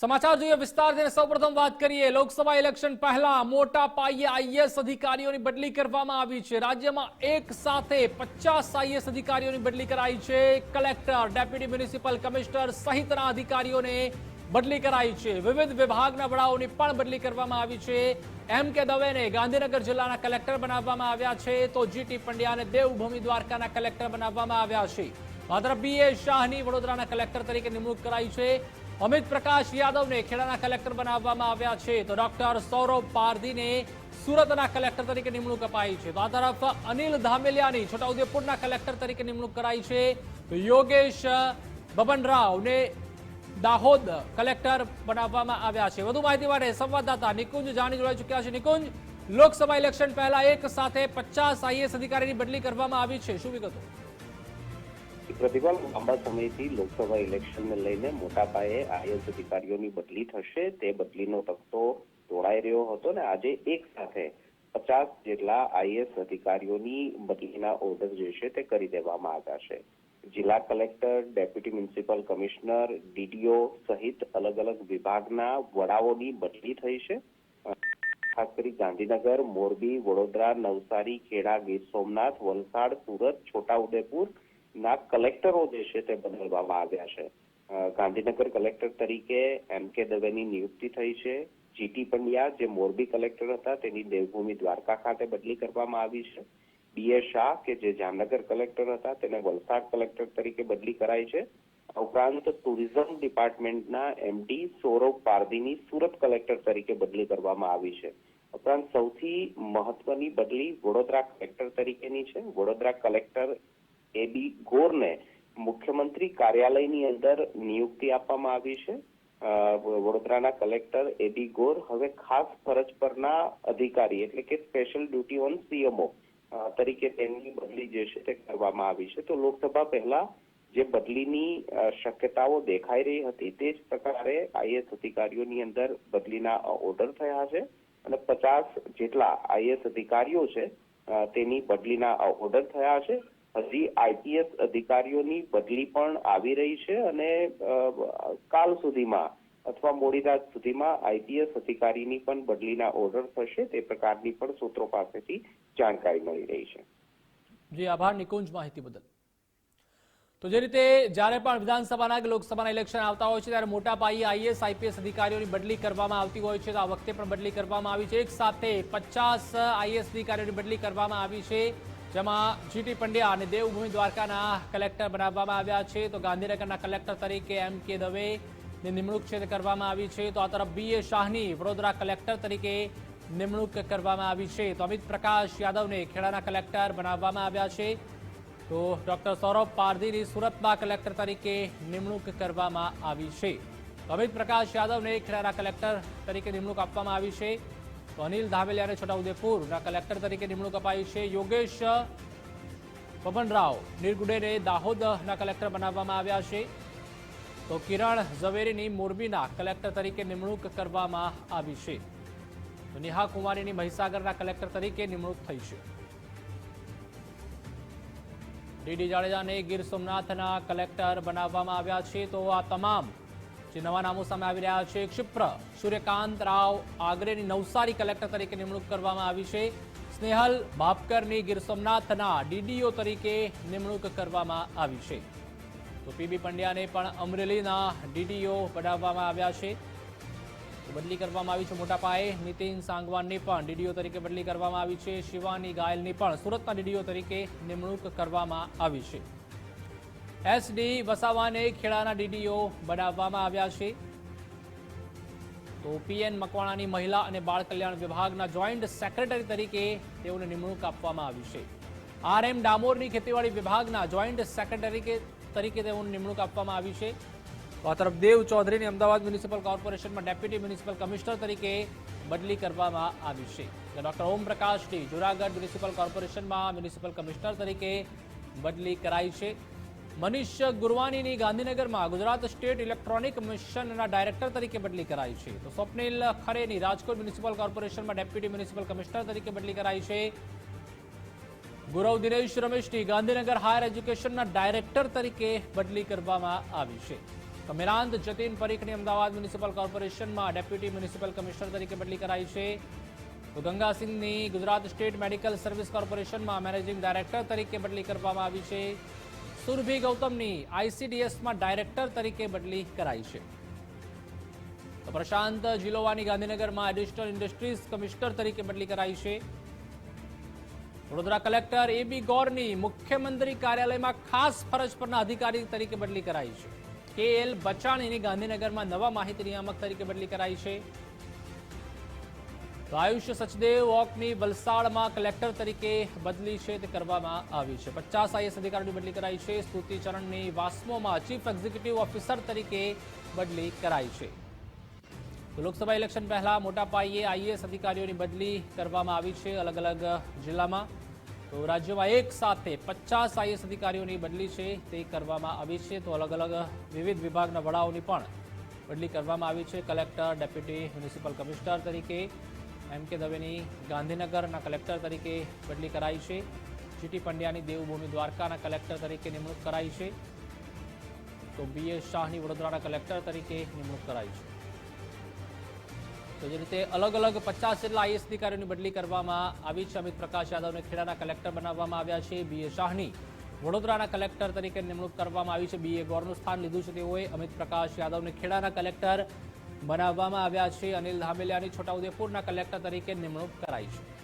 સમાચાર જોઈએ વિસ્તારથી સૌપ્રથમ વાત કરીએ. લોકસભા ઇલેક્શન પહેલા મોટા પાયે આઈએસ અધિકારીઓની બદલી કરવામાં આવી છે. રાજ્યમાં એક સાથે પચાસ આઈએસ અધિકારીઓની બદલી કરાઈ છે. કલેક્ટર, ડેપ્યુટી મ્યુનિસિપલ કમિશનર સહિતના અધિકારીઓને બદલી કરાઈ છે. વિવિધ વિભાગના વડાઓની પણ બદલી કરવામાં આવી છે. એમ કે દવેને ગાંધીનગર જિલ્લાના કલેક્ટર બનાવવામાં આવ્યા છે, તો જીટી પંડ્યાને દેવભૂમિ દ્વારકાના કલેક્ટર બનાવવામાં આવ્યા છે. માત્ર બી એ શાહની વડોદરાના કલેક્ટર તરીકે નિમણૂક કરાઈ છે. અમિત પ્રકાશ યાદવને ખેડાના કલેક્ટર બનાવવામાં આવ્યા છે તો ડોક્ટર સૌરભ પારધીને સુરતના કલેક્ટર તરીકે નિમણૂક અપાઈ છે. તો આ તરફ અનિલ ધામેલિયાની છોટાઉદેપુરના કલેક્ટર તરીકે નિમણૂક કરાઈ છે. તો યોગેશ બબનરાવને દાહોદ કલેક્ટર બનાવવામાં આવ્યા છે. વધુ માહિતી માટે સંવાદદાતા નિકુંજ જાણી જોડાઈ ચુક્યા છે. નિકુંજ, લોકસભા ઇલેક્શન પહેલા એક સાથે પચાસ આઈએસ અધિકારીની બદલી કરવામાં આવી છે. શું વિગતો? પ્રતિભાવ લાંબા સમયથી લોકસભા ઇલેક્શનને લઈને મોટા પાયે આઈએસ અધિકારીઓની બદલી થશે. તે બદલીનો તખતો તોડાઈ રહ્યો હતો ને આજે એક સાથે પચાસ જેટલા આઈએસ અધિકારીઓની બદલીના ઓર્ડર જે છે તે કરી દેવામાં આવ્યા છે. જિલ્લા collector, deputy municipal commissioner, DDO સહિત અલગ અલગ વિભાગના વડાઓની બદલી થઈ છે. ખાસ કરી ગાંધીનગર, મોરબી, વડોદરા, નવસારી, ખેડા, ગીર સોમનાથ, વલસાડ, સુરત, છોટાઉદેપુર ના, કલેક્ટરો જે છે તે બદલવામાં આવ્યા છે. ગાંધીનગર કલેક્ટર તરીકે એમ કે દવેની નિયુક્તિ થઈ છે. જીટી પંડ્યા જે મોરબી કલેક્ટર હતા, તેની દેવભૂમિ દ્વારકા ખાતે બદલી કરવામાં આવી છે. બી એ શાહ, કે જે જામનગર કલેક્ટર હતા, તેને વલસાડ કલેક્ટર તરીકે બદલી કરાઈ છે. ઉપરાંત ટુરિઝમ ડિપાર્ટમેન્ટના એમડી સૌરભ પારધીની સુરત કલેક્ટર તરીકે બદલી કરવામાં આવી છે. ઉપરાંત સૌથી મહત્વની બદલી વડોદરા કલેક્ટર તરીકેની છે. વડોદરા કલેક્ટર એ ગોરને મુખ્યમંત્રી કાર્યાલયની અંદર નિયુક્તિ આપવામાં આવી છે. વડોદરાના કલેક્ટર એબી ગોર હવે ખાસ ફરજ પરના અધિકારી એટલે કે સ્પેશિયલ ડ્યુટી ઓન સીએમઓ તરીકે તેમની બદલી જે છે તે કરવામાં આવી છે. તો લોકસભા પહેલા જે બદલીની શક્યતાઓ દેખાઈ રહી હતી તે જ પ્રકારે આઈએસ અધિકારીઓની અંદર બદલીના ઓર્ડર થયા છે અને પચાસ જેટલા આઈએસ અધિકારીઓ છે તેની બદલીના ઓર્ડર થયા છે. હજી આઈપીએસ અધિકારીઓની બદલી પણ આવી રહી છે અને કાલ સુધીમાં અથવા મોડી રાત સુધીમાં આઈપીએસ અધિકારીની પણ બદલીના ઓર્ડર થશે, તે પ્રકારની પણ સૂત્રો પાસેથી જાણકારી મળી રહી છે. જી, આભાર. નિકુંજ માહિતી બદલ. તો જે રીતે જ્યારે પણ વિધાનસભાના કે લોકસભાના ઇલેક્શન આવતા હોય છે, ત્યારે મોટા પાયે આઈએસ, આઈપીએસ અધિકારીઓની બદલી કરવામાં આવતી હોય છે. તો આ વખતે પણ બદલી કરવામાં આવી છે. એક સાથે પચાસ આઈએસ અધિકારીઓની બદલી કરવામાં આવી છે. જેમાં જીટી પંડ્યા અને દેવભૂમિ દ્વારકાના કલેક્ટર બનાવવામાં આવ્યા છે. તો ગાંધીનગરના કલેક્ટર તરીકે એમ કે દવેની નિમણૂક છે કરવામાં આવી છે. તો આ તરફ બી એ શાહની વડોદરા કલેક્ટર તરીકે નિમણૂક કરવામાં આવી છે. તો અમિત પ્રકાશ યાદવને ખેડાના કલેક્ટર બનાવવામાં આવ્યા છે. તો ડોક્ટર સૌરભ પારધીની સુરતમાં કલેક્ટર તરીકે નિમણૂક કરવામાં આવી છે. અમિત પ્રકાશ યાદવને ખેડાના કલેક્ટર તરીકે નિમણૂક આપવામાં આવી છે. તો અનિલ ધામેલિયાને છોટાઉદેપુરના કલેક્ટર તરીકે નિમણૂક અપાઈ છે. યોગેશ, પવનરાવ નિર્ગુડેને દાહોદના કલેક્ટર બનાવવામાં આવ્યા છે. તો કિરણ ઝવેરીની મોરબીના કલેક્ટર તરીકે નિમણૂક કરવામાં આવી છે. તો નેહા કુમારીની મહીસાગરના કલેક્ટર તરીકે નિમણૂક થઈ છે. ડીડી જાડેજાને ગીર સોમનાથના કલેક્ટર બનાવવામાં આવ્યા છે. તો આ તમામ જે નવા નામો સામે આવી રહ્યા છે. ક્ષિપ્ર સૂર્યકાંત રાવ આગ્રેની નવસારી કલેક્ટર તરીકે નિમણૂક કરવામાં આવી છે. સ્નેહલ ભાપકરની ગીર સોમનાથના ડીડીઓ તરીકે નિમણૂક કરવામાં આવી છે. તો પીબી પંડ્યાને પણ અમરેલીના ડીડીઓ બનાવવામાં આવ્યા છે. બદલી કરવામાં આવી છે મોટા પાયે. નીતિન સાંગવાનની પણ ડીડીઓ તરીકે બદલી કરવામાં આવી છે. શિવાની ગાયલની પણ સુરતના ડીડીઓ તરીકે નિમણૂક કરવામાં આવી છે. એસડી વસાવાને ખેડાના ડીડીઓ બનાવવામાં આવ્યા છે. તો પીએન મકવાણાની મહિલા અને બાળ કલ્યાણ વિભાગના જોઈન્ટ સેક્રેટરી તરીકે તેઓને નિમણૂક આપવામાં આવી છે. આર એમ ડામોરની ખેતીવાડી વિભાગના જોઈન્ટ સેક્રેટરી તરીકે તેઓને નિમણૂક આપવામાં આવી છે. તો આ તરફ દેવ ચૌધરીની અમદાવાદ મ્યુનિસિપલ કોર્પોરેશનમાં ડેપ્યુટી મ્યુનિસિપલ કમિશનર તરીકે બદલી કરવામાં આવી છે. ડોક્ટર ઓમપ્રકાશની જુનાગઢ મ્યુનિસિપલ કોર્પોરેશનમાં મ્યુનિસિપલ કમિશનર તરીકે બદલી કરાઈ છે. મનીષ ગુરવાનીની ગાંધીનગરમાં ગુજરાત સ્ટેટ ઇલેક્ટ્રોનિક મિશનના ડાયરેક્ટર તરીકે બદલી કરાઈ છે. તો સ્વપ્નિલ ખરેની રાજકોટ મ્યુનિસિપલ કોર્પોરેશનમાં ડેપ્યુટી મ્યુનિસિપલ કમિશનર તરીકે બદલી કરાઈ છે. ગુરવ દિનેશ રમેશની ગાંધીનગર હાયર એજ્યુકેશનના ડાયરેક્ટર તરીકે બદલી કરવામાં આવી છે. કમેરાંત જતીન પરીખની અમદાવાદ મ્યુનિસિપલ કોર્પોરેશનમાં ડેપ્યુટી મ્યુનિસિપલ કમિશનર તરીકે બદલી કરાઈ છે. તો ગંગાસિંહની ગુજરાત સ્ટેટ મેડિકલ સર્વિસ કોર્પોરેશનમાં મેનેજિંગ ડાયરેક્ટર તરીકે બદલી કરવામાં આવી છે. સુરભી ગૌતમની આઈસીડીએસમાં ડાયરેક્ટર તરીકે બદલી કરાઈ છે. તો પ્રશાંત જીલોવાની ગાંધીનગરમાં એડિશનલ ઇન્ડસ્ટ્રીઝ કમિશનર તરીકે બદલી કરાઈ છે. વડોદરા કલેક્ટર એબી ગોરની મુખ્યમંત્રી કાર્યાલયમાં ખાસ ફરજ પરના અધિકારી તરીકે બદલી કરાઈ છે. કે એલ બચાણીની ગાંધીનગરમાં નવા માહિતી નિયામક તરીકે બદલી કરાઈ છે. તો આયુષ સચદેવ વોકની વલસાડમાં કલેક્ટર તરીકે બદલી છે તે કરવામાં આવી છે. પચાસ આઈએસ અધિકારીની બદલી કરાઈ છે. સ્તુતિચરણની વાસ્મોમાં ચીફ એક્ઝિક્યુટિવ ઓફિસર તરીકે બદલી કરાઈ છે. લોકસભા ઇલેક્શન પહેલા મોટા પાયે આઈએએસ અધિકારીઓની બદલી કરવામાં આવી છે અલગ અલગ જિલ્લામાં. તો રાજ્યમાં એક સાથે પચાસ આઈએએસ અધિકારીઓની બદલી છે તે કરવામાં આવી છે. તો અલગ અલગ વિવિધ વિભાગના વડાઓની પણ બદલી કરવામાં આવી છે. કલેક્ટર, ડેપ્યુટી મ્યુનિસિપલ કમિશનર તરીકે એમ કે દવેની ગાંધીનગરના કલેક્ટર તરીકે બદલી કરાઈ છે. જીટી પંડ્યાની દેવભૂમિ દ્વારકાના કલેક્ટર તરીકે નિમણૂક કરાઈ છે. તો બી એસ શાહની વડોદરાના કલેક્ટર તરીકે નિમણૂક કરાઈ છે. તો જે રીતે અલગ અલગ પચાસ જેટલા આઈએસ અધિકારીઓની બદલી કરવામાં આવી છે. અમિત પ્રકાશ યાદવને ખેડાના કલેક્ટર બનાવવામાં આવ્યા છે. બી એ શાહની વડોદરાના કલેક્ટર તરીકે નિમણૂક કરવામાં આવી છે. બી એ ગોરનું સ્થાન લીધું છે તેઓએ. અમિત પ્રકાશ યાદવને ખેડાના કલેક્ટર બનાવવામાં આવ્યા છે. અનિલ ધામેલિયાની છોટાઉદેપુરના કલેક્ટર તરીકે નિમણૂક કરાઈ છે.